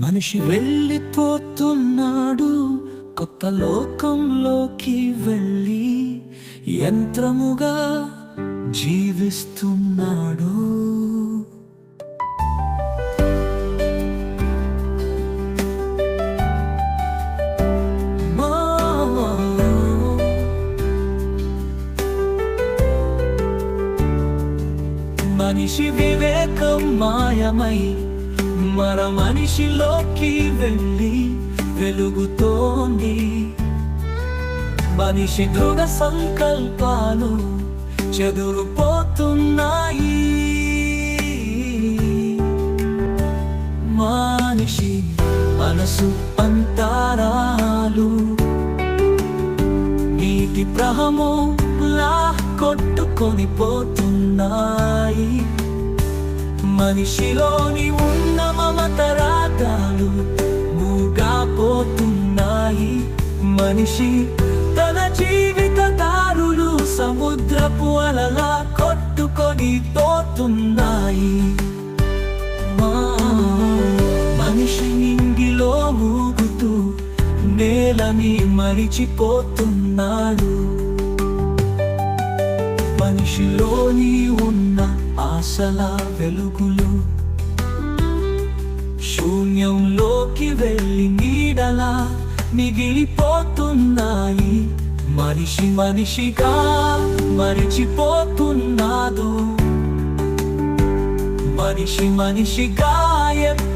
మనిషి వెళ్ళిపోతున్నాడు కొత్త లోకంలోకి వెళ్ళి యంత్రముగా జీవిస్తున్నాడు. మనిషి వివేకం మాయమై మన మనిషిలోకి వెళ్ళి వెలుగుతోంది. మనిషి దృఢ సంకల్పాలు చెదురుపోతున్నాయి. మనిషి మనసు అంతారాలు నీటి ప్రహము లా కొట్టుకొని పోతున్నాయి. మనిషిలోని ఉన్న మూగా పోతున్నాయి మనిషి తన జీవిత దారులు సముద్రపు అలలా కొట్టుకొని పోతున్నాయి మా- మనిషి నింగిలో ఊగుతూ నేలని మరిచిపోతున్నాడు. మనిషిలోని ఉన్న ఆశల వెలుగులు శూన్యంలోకి వెళ్ళి నీడలా మిగిలిపోతున్నాయి. మనిషి మనిషిగా మరిచిపోతున్నాడు. మనిషి మనిషిగా ఎప్పుడు